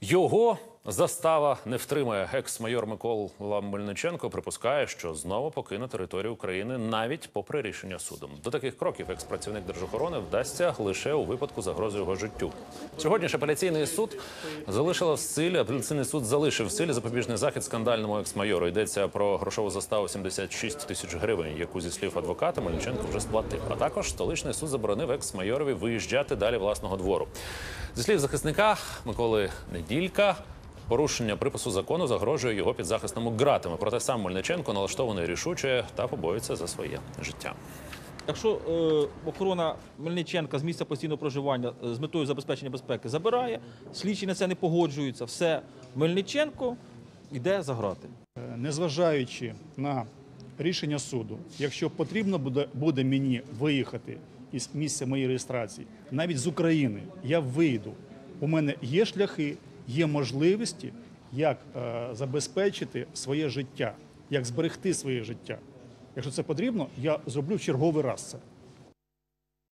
Його застава не втримає. Екс-майор Микола Мельниченко припускає, що знову покине територію України навіть попри рішення суду. До таких кроків екс-працівник держохорони вдасться лише у випадку загрози його життю. Сьогодні ж апеляційний суд залишила в силі. Апеляційний суд залишив в силі запобіжний захід скандальному екс-майору. Йдеться про грошову заставу 76 тисяч гривень, яку зі слів адвоката Мельниченко вже сплатив. А також столичний суд заборонив екс-майорові виїжджати далі власного двору. Зі слів захисника Миколи Неділька. Порушення припису закону загрожує його підзахисному ґратами. Проте сам Мельниченко налаштований рішуче та побоїться за своє життя. Якщо е, охорона Мельниченка з місця постійного проживання е, з метою забезпечення безпеки забирає, слідчі на це не погоджуються, все Мельниченко йде за грати. Е, Незважаючи на рішення суду, якщо потрібно буде, буде мені виїхати із місця моєї реєстрації, навіть з України, я вийду. У мене є шляхи, є можливості, як е, забезпечити своє життя, як зберегти своє життя. Якщо це потрібно, я зроблю в черговий раз це.